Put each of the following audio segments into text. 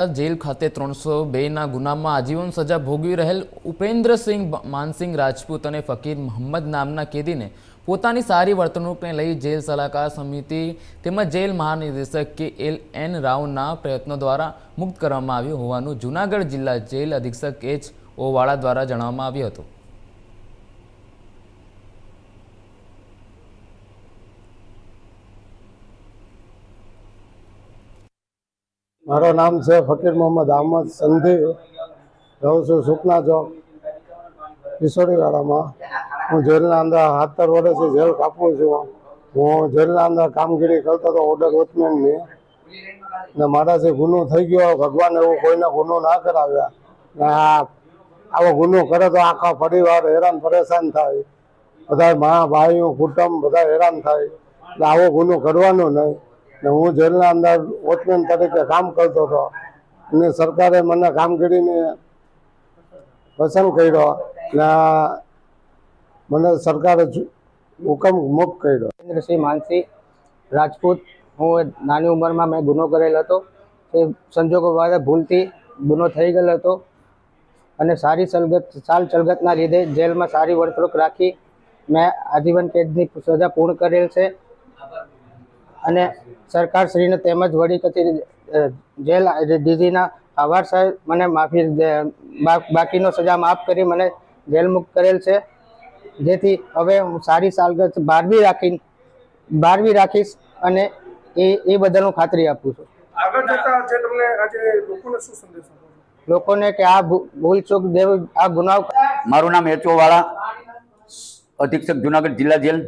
Jail ખાતે ત્રણસો બેના ગુનામાં આજીવન સજા ભોગવી રહેલ ઉપેન્દ્રસિંહ માનસિંહ રાજપૂત અને ફકીર મોહમ્મદ નામના કેદીને પોતાની સારી વર્તણૂકને લઈ જેલ સલાહકાર સમિતિ તેમજ જેલ મહાનિદેશક કે એલ એન રાવના પ્રયત્નો દ્વારા મુક્ત કરવામાં આવ્યું હોવાનું જૂનાગઢ જિલ્લા જેલ અધિક્ષક એચ ઓવાળા દ્વારા જણાવવામાં આવ્યું હતું. મારું નામ છે ફકીર મોહમ્મદ અહમદ સંધી. રહું છું સુખના ચોક, કિશોરીવાડામાં. હું જેલના અંદર સત્તર વર્ષથી જેલ કાપું છું. હું જેલના અંદર કામગીરી કરતો હતો ઓર્ડર વોચમેનની ને મારાથી ગુનો થઈ ગયો ભગવાન એવું કોઈને ગુનો ના કરાવ્યા. ને આ, આવો ગુનો કરે તો આખા પરિવાર હેરાન પરેશાન થાય. બધા મા, ભાઈઓ, કુટુંબ બધા હેરાન થાય. એટલે આવો ગુનો કરવાનો નહીં. ને હું જેલના અંદર વોચમેન તરીકે કામ કરતો હતો. અને સરકારે મને કામગીરીને પસંદ કર્યો ને મને સરકારે હુકમ મુક્ત કર્યો. મહેન્દ્રસિંહ માનસિંહ રાજપૂત. હું નાની ઉંમરમાં મેં ગુનો કરેલો હતો. તે સંજોગો બાદ ભૂલથી ગુનો થઈ ગયેલો હતો. અને સારી સલગત, સાલ ચલગતના લીધે જેલમાં સારી વર્તણૂક રાખી મેં આજીવન કેદની સજા પૂર્ણ કરેલ છે. અને સરકારશ્રીને તેમજ વડી કચેરી જેલ ડીજીના આભાર સાહેબ મને માફી દે- બાકીનો સજા માફ કરી મને જેલ મુક્ત કરેલ છે. જેથી હવે હું સારી સાલગત બારવી રાખી બારવી રાખીશ અને એ એ બદલ હું ખાતરી આપું છું. આગળ જતા જે તમને આજે લોકોને શું સંદેશ લોકોને કે આ ભૂ- ભૂલ ચૂક દેવ આ ગુનાવ મારું નામ એચઓ વાળા અધિક્ષક જુનાગઢ જિલ્લા જેલ.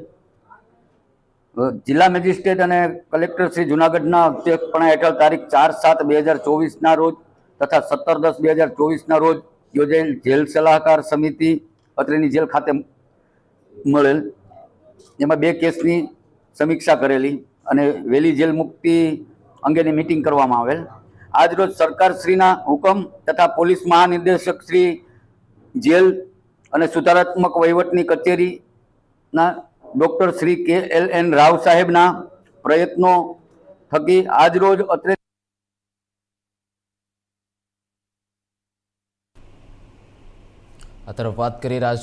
જિલ્લા મેજિસ્ટ્રેટ અને કલેક્ટર શ્રી જુનાગઢના અધ્યક્ષપણા હેઠળ તારીખ ચાર સાત બે હજાર ચોવીસના રોજ તથા સત્તર દસ બે હજાર ચોવીસના રોજ યોજાયેલ જેલ સલાહકાર સમિતિ અત્રેની જેલ ખાતે મળેલ. એમાં બે કેસની સમીક્ષા કરેલી અને વહેલી જેલ મુક્તિ અંગેની મિટિંગ કરવામાં આવેલ. આજરોજ સરકારશ્રીના હુકમ તથા પોલીસ મહાનિર્દેશક શ્રી જેલ અને સુધારાત્મક વહીવટની કચેરીના ડૉક્ટર શ્રી કે એલ એન રાવ સાહેબના પ્રયત્નો થકી આજરોજ અત્રે આ વાત કરીએ રાજકોટ